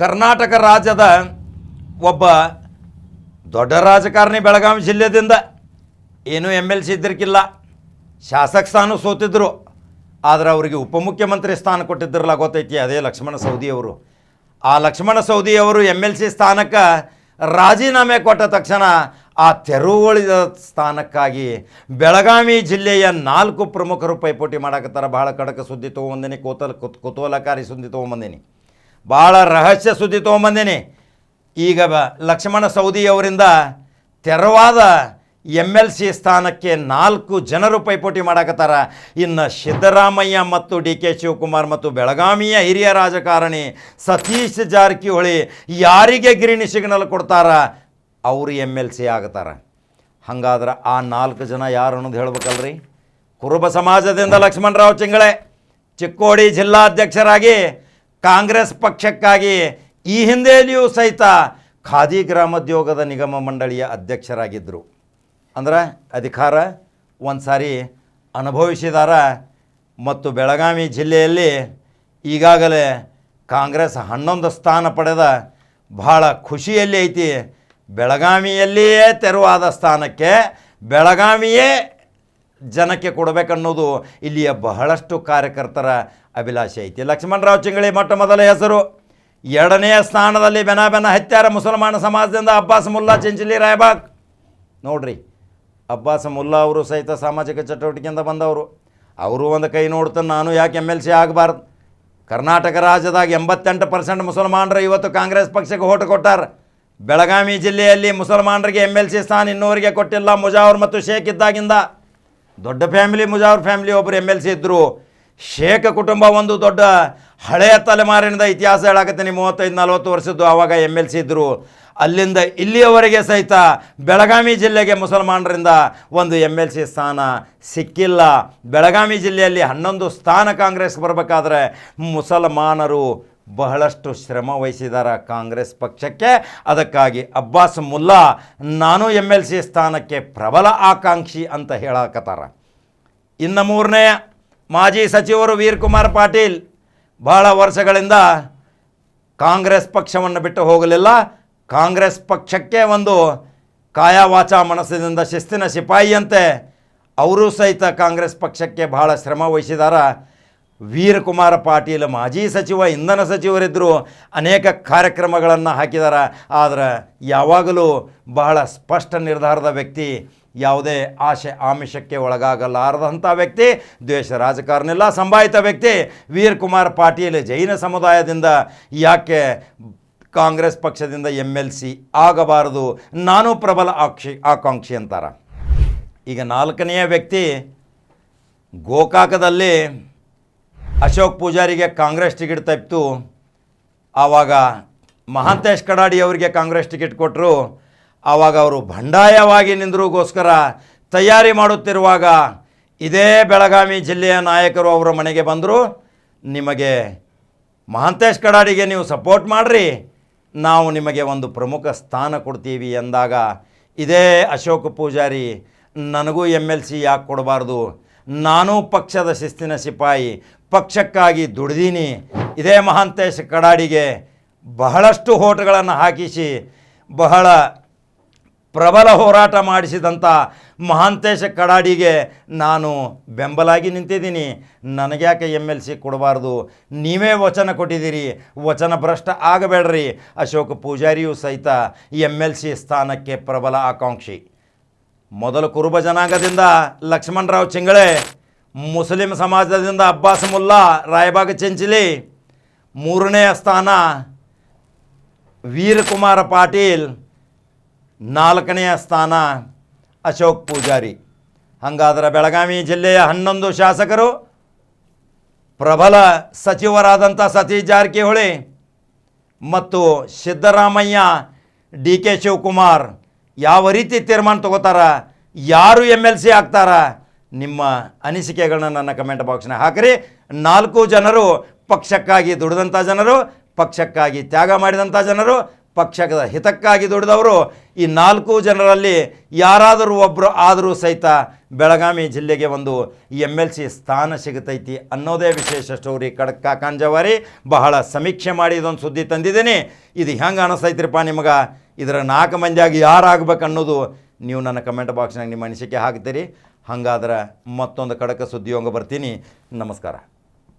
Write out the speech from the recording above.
ಕರ್ನಾಟಕ ರಾಜ್ಯದ ಒಬ್ಬ ದೊಡ್ಡ ರಾಜಕಾರಣಿ ಬೆಳಗಾವಿ ಜಿಲ್ಲೆದಿಂದ ಏನೂ ಎಂ ಎಲ್ ಸಿ ಶಾಸಕ ಸ್ಥಾನ ಸೋತಿದ್ದರು ಆದರೆ ಅವರಿಗೆ ಉಪಮುಖ್ಯಮಂತ್ರಿ ಸ್ಥಾನ ಕೊಟ್ಟಿದ್ರಲ್ಲ, ಗೊತ್ತೈತಿ? ಅದೇ ಲಕ್ಷ್ಮಣ ಸೌದಿಯವರು ಆ ಲಕ್ಷ್ಮಣ ಸೌದಿಯವರು ಎಂ ಎಲ್ ಸಿ ಸ್ಥಾನಕ್ಕೆ ರಾಜೀನಾಮೆ ಕೊಟ್ಟ ತಕ್ಷಣ ಆ ತೆರವುಳಿದ ಸ್ಥಾನಕ್ಕಾಗಿ ಬೆಳಗಾವಿ ಜಿಲ್ಲೆಯ ನಾಲ್ಕು ಪ್ರಮುಖರು ಪೈಪೋಟಿ ಮಾಡಕತ್ತಾರ. ಭಾಳ ಕಡಕ ಸುದ್ದಿ ತೊಗೊಂಬಂದಿನಿ, ಕೋತಲ್ ಕುತ್ ಕುತೂಹಲಕಾರಿ ಸುದ್ದಿ ತೊಗೊಂಬಂದಿನಿ. ಭಾಳ ರಹಸ್ಯ ಸುದ್ದಿ ತೊಗೊಂಬಂದೇನೆ. ಈಗ ಲಕ್ಷ್ಮಣ ಸೌದಿಯವರಿಂದ ತೆರವಾದ ಎಂ ಎಲ್ ಸಿ ಸ್ಥಾನಕ್ಕೆ ನಾಲ್ಕು ಜನರು ಪೈಪೋಟಿ ಮಾಡಾಕತ್ತಾರ. ಇನ್ನು ಸಿದ್ದರಾಮಯ್ಯ ಮತ್ತು ಡಿ ಕೆ ಶಿವಕುಮಾರ್ ಮತ್ತು ಬೆಳಗಾವಿಯ ಹಿರಿಯ ರಾಜಕಾರಣಿ ಸತೀಶ್ ಜಾರಕಿಹೊಳಿ ಯಾರಿಗೆ ಗಿರಿಣಿ ಸಿಗ್ನಲ್ ಕೊಡ್ತಾರ? ಅವರು ಎಂ ಎಲ್ ಸಿ ಆಗತ್ತಾರ. ಹಂಗಾದ್ರೆ ಆ ನಾಲ್ಕು ಜನ ಯಾರು ಅನ್ನೋದು ಹೇಳ್ಬೇಕಲ್ರಿ? ಕುರುಬ ಸಮಾಜದಿಂದ ಲಕ್ಷ್ಮಣರಾವ್ ಚಿಂಗಳೆ. ಚಿಕ್ಕೋಡಿ ಜಿಲ್ಲಾಧ್ಯಕ್ಷರಾಗಿ ಕಾಂಗ್ರೆಸ್ ಪಕ್ಷಕ್ಕಾಗಿ ಈ ಹಿಂದೆಯಲ್ಲಿಯೂ ಸಹಿತ ಖಾದಿ ಗ್ರಾಮೋದ್ಯೋಗದ ನಿಗಮ ಮಂಡಳಿಯ ಅಧ್ಯಕ್ಷರಾಗಿದ್ದರು ಅಂದ್ರೆ ಅಧಿಕಾರ ಒಂದು ಸಾರಿ ಅನುಭವಿಸಿದಾರ ಮತ್ತು ಬೆಳಗಾವಿ ಜಿಲ್ಲೆಯಲ್ಲಿ ಈಗಾಗಲೇ ಕಾಂಗ್ರೆಸ್ ಹನ್ನೊಂದು ಸ್ಥಾನ ಪಡೆದ ಬಹಳ ಖುಷಿಯಲ್ಲಿ ಐತಿ. ಬೆಳಗಾವಿಯಲ್ಲಿಯೇ ತೆರವಾದ ಸ್ಥಾನಕ್ಕೆ ಬೆಳಗಾವಿಯೇ ಜನಕ್ಕೆ ಕೊಡಬೇಕನ್ನೋದು ಇಲ್ಲಿಯ ಬಹಳಷ್ಟು ಕಾರ್ಯಕರ್ತರ ಅಭಿಲಾಷೆ ಐತಿ. ಲಕ್ಷ್ಮಣರಾವ್ ಚಿಂಗಳಿ ಮೊಟ್ಟ ಮೊದಲ ಹೆಸರು. ಎರಡನೆಯ ಸ್ಥಾನದಲ್ಲಿ ಬೆನ ಬೆನ ಹತ್ಯಾರ ಮುಸಲ್ಮಾನ ಸಮಾಜದಿಂದ ಅಬ್ಬಾಸ್ ಮುಲ್ಲಾ ಚಿಂಚಲಿ ರಾಯಬಾಗ್. ನೋಡ್ರಿ, ಅಬ್ಬಾಸ್ ಮುಲ್ಲಾ ಅವರು ಸಹಿತ ಸಾಮಾಜಿಕ ಚಟುವಟಿಕೆಯಿಂದ ಬಂದವರು. ಅವರು ಒಂದು ಕೈ ನೋಡ್ತಾನೆ ನಾನು ಯಾಕೆ ಎಂ ಎಲ್ ಸಿ ಆಗಬಾರ್ದು? ಕರ್ನಾಟಕ ರಾಜ್ಯದಾಗ ಎಂಬತ್ತೆಂಟು ಪರ್ಸೆಂಟ್ ಮುಸಲ್ಮಾನರು ಇವತ್ತು ಕಾಂಗ್ರೆಸ್ ಪಕ್ಷಕ್ಕೆ ಓಟ್ ಕೊಟ್ಟಾರ. ಬೆಳಗಾವಿ ಜಿಲ್ಲೆಯಲ್ಲಿ ಮುಸಲ್ಮಾನರಿಗೆ ಎಂ ಎಲ್ ಸಿ ಸ್ಥಾನ ಇನ್ನೂವರೆಗೆ ಕೊಟ್ಟಿಲ್ಲ ಮುಜಾವರ್ ಮತ್ತು ಶೇಖ್ ಇದ್ದಾಗಿಂದ. ದೊಡ್ಡ ಫ್ಯಾಮಿಲಿ, ಮುಜಾವರ್ ಫ್ಯಾಮಿಲಿ ಒಬ್ಬರು ಎಂ ಎಲ್ ಸಿ ಇದ್ದರು ಶೇಖ ಕುಟುಂಬ ಒಂದು ದೊಡ್ಡ ಹಳೆಯ ತಲೆಮಾರಿನಿಂದ ಇತಿಹಾಸ ಹೇಳಾಕತ್ತೀನಿ ಮೂವತ್ತೈದು, ನಲವತ್ತು ವರ್ಷದ್ದು ಆವಾಗ ಎಂ ಎಲ್ ಸಿ ಇದ್ದರು ಅಲ್ಲಿಂದ ಇಲ್ಲಿಯವರೆಗೆ ಸಹಿತ ಬೆಳಗಾವಿ ಜಿಲ್ಲೆಗೆ ಮುಸಲ್ಮಾನರಿಂದ ಒಂದು ಎಂ ಎಲ್ ಸಿ ಸ್ಥಾನ ಸಿಕ್ಕಿಲ್ಲ. ಬೆಳಗಾವಿ ಜಿಲ್ಲೆಯಲ್ಲಿ ಹನ್ನೊಂದು ಸ್ಥಾನ ಕಾಂಗ್ರೆಸ್ ಬರಬೇಕಾದ್ರೆ ಮುಸಲ್ಮಾನರು ಬಹಳಷ್ಟು ಶ್ರಮ ವಹಿಸಿದಾರ ಕಾಂಗ್ರೆಸ್ ಪಕ್ಷಕ್ಕೆ. ಅದಕ್ಕಾಗಿ ಅಬ್ಬಾಸ್ ಮುಲ್ಲಾ, ನಾನು ಎಂ ಎಲ್ ಸಿ ಸ್ಥಾನಕ್ಕೆ ಪ್ರಬಲ ಆಕಾಂಕ್ಷಿ ಅಂತ ಹೇಳಕತ್ತಾರ. ಇನ್ನು ಮೂರನೇ ಮಾಜಿ ಸಚಿವರು ವೀರ್ ಕುಮಾರ್ ಪಾಟೀಲ್. ಬಹಳ ವರ್ಷಗಳಿಂದ ಕಾಂಗ್ರೆಸ್ ಪಕ್ಷವನ್ನು ಬಿಟ್ಟು ಹೋಗಲಿಲ್ಲ. ಕಾಂಗ್ರೆಸ್ ಪಕ್ಷಕ್ಕೆ ಒಂದು ಕಾಯಾವಾಚ ಮನಸ್ಸಿನಿಂದ ಶಿಸ್ತಿನ ಸಿಪಾಯಿಯಂತೆ, ಅವರು ಸಹಿತ ಕಾಂಗ್ರೆಸ್ ಪಕ್ಷಕ್ಕೆ ಬಹಳ ಶ್ರಮ ವಹಿಸಿದಾರ ವೀರಕುಮಾರ ಪಾಟೀಲ್ ಮಾಜಿ ಸಚಿವ, ಇಂಧನ ಸಚಿವರಿದ್ದರು ಅನೇಕ ಕಾರ್ಯಕ್ರಮಗಳನ್ನು ಹಾಕಿದ್ದಾರೆ ಆದರೆ ಯಾವಾಗಲೂ ಬಹಳ ಸ್ಪಷ್ಟ ನಿರ್ಧಾರದ ವ್ಯಕ್ತಿ, ಯಾವುದೇ ಆಶೆ ಆಮಿಷಕ್ಕೆ ಒಳಗಾಗಲಾರದಂಥ ವ್ಯಕ್ತಿ, ದ್ವೇಷ ರಾಜಕಾರಣ ಸಂಭಾಯಿತ ವ್ಯಕ್ತಿ ವೀರಕುಮಾರ್ ಪಾಟೀಲ್ ಜೈನ ಸಮುದಾಯದಿಂದ ಯಾಕೆ ಕಾಂಗ್ರೆಸ್ ಪಕ್ಷದಿಂದ ಎಂ ಎಲ್ ಸಿ ಆಗಬಾರದು? ನಾನು ಪ್ರಬಲ ಆಕ್ಷಿ, ಆಕಾಂಕ್ಷಿ ಅಂತಾರೆ. ಈಗ ನಾಲ್ಕನೆಯ ವ್ಯಕ್ತಿ ಗೋಕಾಕದಲ್ಲಿ ಅಶೋಕ್ ಪೂಜಾರಿಗೆ ಕಾಂಗ್ರೆಸ್ ಟಿಕೆಟ್ ತಪ್ಪಿತು. ಆವಾಗ ಮಹಾಂತೇಶ್ ಕಡಾಡಿ ಅವರಿಗೆ ಕಾಂಗ್ರೆಸ್ ಟಿಕೆಟ್ ಕೊಟ್ಟರು ಆವಾಗ ಅವರು ಬಂಡಾಯವಾಗಿ ನಿಂದರಿಗೋಸ್ಕರ ತಯಾರಿ ಮಾಡುತ್ತಿರುವಾಗ ಇದೇ ಬೆಳಗಾವಿ ಜಿಲ್ಲೆಯ ನಾಯಕರು ಅವರ ಮನೆಗೆ ಬಂದರು. ನಿಮಗೆ ಮಹಾಂತೇಶ್ ಕಡಾಡಿಗೆ ನೀವು ಸಪೋರ್ಟ್ ಮಾಡಿರಿ. ನಾವು ನಿಮಗೆ ಒಂದು ಪ್ರಮುಖ ಸ್ಥಾನ ಕೊಡ್ತೀವಿ ಎಂದಾಗ ಇದೇ ಅಶೋಕ್ ಪೂಜಾರಿ ನನಗೂ ಎಂ ಎಲ್ ಸಿ ಯಾಕೆ ಕೊಡಬಾರ್ದು? ನಾನು ಪಕ್ಷದ ಶಿಸ್ತಿನ ಸಿಪಾಯಿ, ಪಕ್ಷಕ್ಕಾಗಿ ದುಡಿದೀನಿ. ಇದೇ ಮಹಾಂತೇಶ ಕಡಾಡಿಗೆ ಬಹಳಷ್ಟು ಹೋಟಗಳನ್ನು ಹಾಕಿಸಿ, ಬಹಳ ಪ್ರಬಲ ಹೋರಾಟ ಮಾಡಿಸಿದಂಥ ಮಹಾಂತೇಶ ಕಡಾಡಿಗೆ ನಾನು ಬೆಂಬಲಾಗಿ ನಿಂತಿದ್ದೀನಿ. ನನಗ್ಯಾಕೆ ಎಂ ಎಲ್ ಸಿ ಕೊಡಬಾರ್ದು? ನೀವೇ ವಚನ ಕೊಟ್ಟಿದ್ದೀರಿ. ವಚನ ಭ್ರಷ್ಟ ಆಗಬೇಡ್ರಿ. ಅಶೋಕ್ ಪೂಜಾರಿಯೂ ಸಹಿತ ಎಂ ಎಲ್ ಸಿ ಸ್ಥಾನಕ್ಕೆ ಪ್ರಬಲ ಆಕಾಂಕ್ಷಿ. ಮೊದಲು ಕುರುಬ ಜನಾಂಗದಿಂದ ಲಕ್ಷ್ಮಣರಾವ್ ಚಿಂಗಳೆ, ಮುಸ್ಲಿಂ ಸಮಾಜದಿಂದ ಅಬ್ಬಾಸ್ ಮುಲ್ಲಾ, ರಾಯಬಾಗ ಚಂಚಲಿ ಮೂರನೆಯ ಸ್ಥಾನ ವೀರಕುಮಾರ ಪಾಟೀಲ್ ನಾಲ್ಕನೆಯ ಸ್ಥಾನ ಅಶೋಕ್ ಪೂಜಾರಿ. ಹಾಗಾದ್ರೆ ಬೆಳಗಾವಿ ಜಿಲ್ಲೆಯ ಹನ್ನೊಂದು ಶಾಸಕರು, ಪ್ರಬಲ ಸಚಿವರಾದಂಥ ಸತೀಶ್ ಜಾರಕಿಹೊಳಿ ಮತ್ತು ಸಿದ್ದರಾಮಯ್ಯ, ಡಿ ಕೆ ಶಿವಕುಮಾರ್ ಯಾವ ರೀತಿ ತೀರ್ಮಾನ ತಗೋತಾರ, ಯಾರು ಎಂ ಎಲ್ ಸಿ ಆಗ್ತಾರ, ನಿಮ್ಮ ಅನಿಸಿಕೆಗಳನ್ನ ನನ್ನ ಕಮೆಂಟ್ ಬಾಕ್ಸ್ನ ಹಾಕಿರಿ. ನಾಲ್ಕು ಜನರು ಪಕ್ಷಕ್ಕಾಗಿ ದುಡಿದಂಥ ಜನರು, ಪಕ್ಷಕ್ಕಾಗಿ ತ್ಯಾಗ ಮಾಡಿದಂಥ ಜನರು, ಪಕ್ಷದ ಹಿತಕ್ಕಾಗಿ ದುಡಿದವರು, ಈ ನಾಲ್ಕು ಜನರಲ್ಲಿ ಯಾರಾದರೂ ಒಬ್ಬರು ಆದರೂ ಸಹಿತ ಬೆಳಗಾವಿ ಜಿಲ್ಲೆಗೆ ಒಂದು ಎಂ ಎಲ್ ಸಿ ಸ್ಥಾನ ಸಿಗುತ್ತೈತಿ ಅನ್ನೋದೇ ವಿಶೇಷ ಸ್ಟೋರಿ ಕಡಕ ಕಾಂಜವಾರಿ ಬಹಳ ಸಮೀಕ್ಷೆ ಮಾಡಿ ಇದೊಂದು ಸುದ್ದಿ ತಂದಿದ್ದೀನಿ. ಇದು ಹೆಂಗೆ ಅನಿಸ್ತೈತ್ರಿಪ್ಪ ನಿಮಗೆ? ಇದರ ನಾಲ್ಕು ಮಂದಿಯಾಗಿ ಯಾರಾಗಬೇಕು ಅನ್ನೋದು ನೀವು ನನ್ನ ಕಮೆಂಟ್ ಬಾಕ್ಸ್ನಾಗ ನಿಮ್ಮ ಅನಿಸಿಕೆ ಹಾಕ್ತೀರಿ ಹಂಗಾದ್ರೆ ಮತ್ತೊಂದು ಕಡಕ ಸುದ್ದಿಯೊಂಗ ಬರ್ತೀನಿ. ನಮಸ್ಕಾರ.